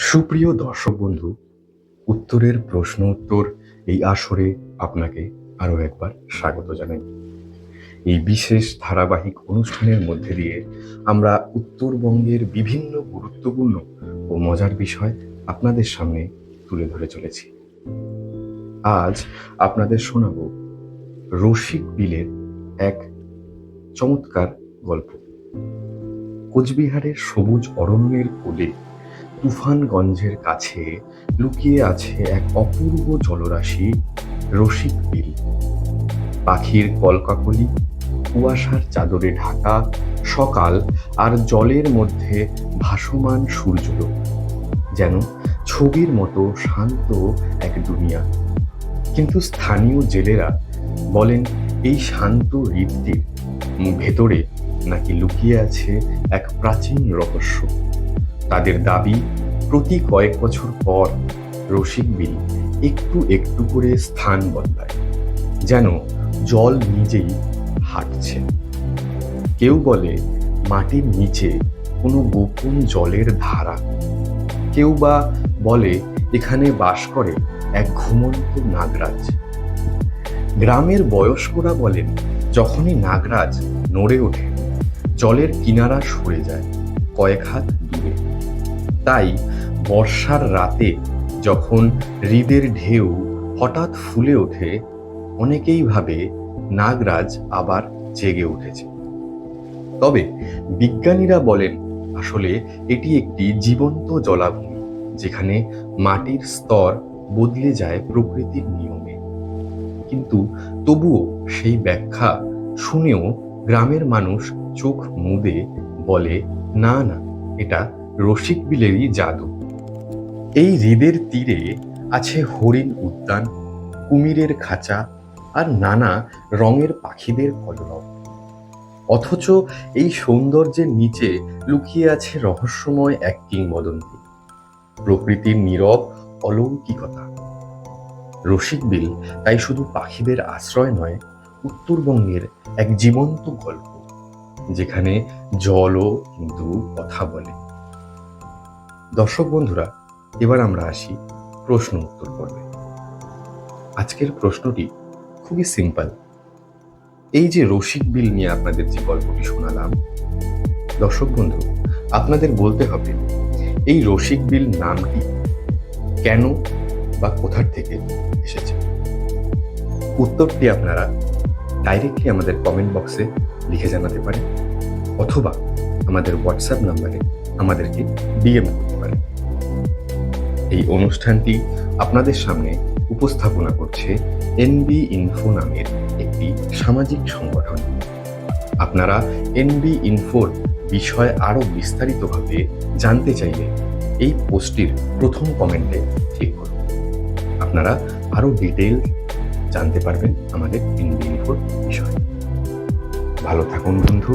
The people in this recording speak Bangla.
সুপ্রিয় দর্শক বন্ধু, উত্তরের প্রশ্ন উত্তর এই আসরে আপনাকে আরও একবার স্বাগত জানাই। এই বিশেষ ধারাবাহিক অনুষ্ঠানের মধ্যে দিয়ে আমরা উত্তরবঙ্গের বিভিন্ন গুরুত্বপূর্ণ ও মজার বিষয় আপনাদের সামনে তুলে ধরে চলেছি। আজ আপনাদের শোনাব রসিক বিলের এক চমৎকার গল্প। কোচবিহারের সবুজ অরণ্যের কোলে তুফানগঞ্জের কাছে লুকিয়ে আছে এক অপূর্ব জলরাশি রসিক বিল। পাখির কলকাকলি, কুয়াশার চাদরে ঢাকা, সকাল আর জলের মধ্যে ভাসমান সূর্যলোক, যেন ছবির মতো শান্ত এক দুনিয়া। কিন্তু স্থানীয় জেলেরা বলেন, এই শান্ত হৃদটির ভেতরে নাকি লুকিয়ে আছে এক প্রাচীন রহস্য। তাদের দাবি, প্রতি কয়েক বছর পর রসিক বিল একটু একটু করে স্থান বদলায়, যেন জল নিজেই হাঁটছে। কেউ বলে, মাটির নিচে কোনো গোপন জলের ধারা। কেউ বা বলে, এখানে বাস করে এক ঘুমন্ত নাগরাজ। গ্রামের বয়স্করা বলেন, যখনই নাগরাজ নড়ে ওঠে, জলের কিনারা সরে যায়, কয়েক হাত তাই বর্ষার রাতে যখন হৃদের ঢেউ হঠাৎ ফুলে ওঠে, অনেকেই ভাবে নাগরাজ আবার জেগে উঠেছে। তবে বিজ্ঞানীরা বলেন, আসলে এটি একটি জীবন্ত জলাভূমি যেখানে মাটির স্তর বদলে যায় প্রকৃতির নিয়মে। কিন্তু তবুও সেই ব্যাখ্যা শুনেও গ্রামের মানুষ চোখ মুদে বলে, না না, এটা রসিক বিলেরই জাদু। এই হ্রদের তীরে আছে হরিণ উদ্যান, কুমিরের খাঁচা আর নানা রঙের পাখিদের কলরব। অথচ এই সৌন্দর্যের নিচে লুকিয়ে আছে রহস্যময় এক কিংবদন্তি। প্রকৃতির নীরব অলৌকিকতা। রসিক বিল তাই শুধু পাখিদের আশ্রয় নয়, উত্তরবঙ্গের এক জীবন্ত গল্প, যেখানে জলও কিন্তু কথা বলে। দর্শক বন্ধুরা, এবার আমরা আসি প্রশ্ন উত্তর পর্বে। আজকের প্রশ্নটি খুবই সিম্পল। এই যে রসিক বিল নিয়ে আপনাদের যে গল্পটি শোনালাম, দর্শক বন্ধু, আপনাদের বলতে হবে, এই রসিক বিল নামটি কেন বা কোথার থেকে এসেছে? উত্তরটি আপনারা ডাইরেক্টলি আমাদের কমেন্ট বক্সে লিখে জানাতে পারেন, অথবা আমাদের হোয়াটসঅ্যাপ নাম্বারে আমাদেরকে ডিএম করতে পারেন। এই অনুষ্ঠানটি আপনাদের সামনে উপস্থাপনা করছে এনবি ইনফো নামের একটি সামাজিক সংগঠন। আপনারা এনবি ইনফোর বিষয় আরও বিস্তারিতভাবে জানতে চাইলে এই পোস্টটির প্রথম কমেন্টে ক্লিক করুন। আপনারা আরও ডিটেল জানতে পারবেন আমাদের এনবি ইনফোর বিষয়ে। ভালো থাকুন বন্ধু।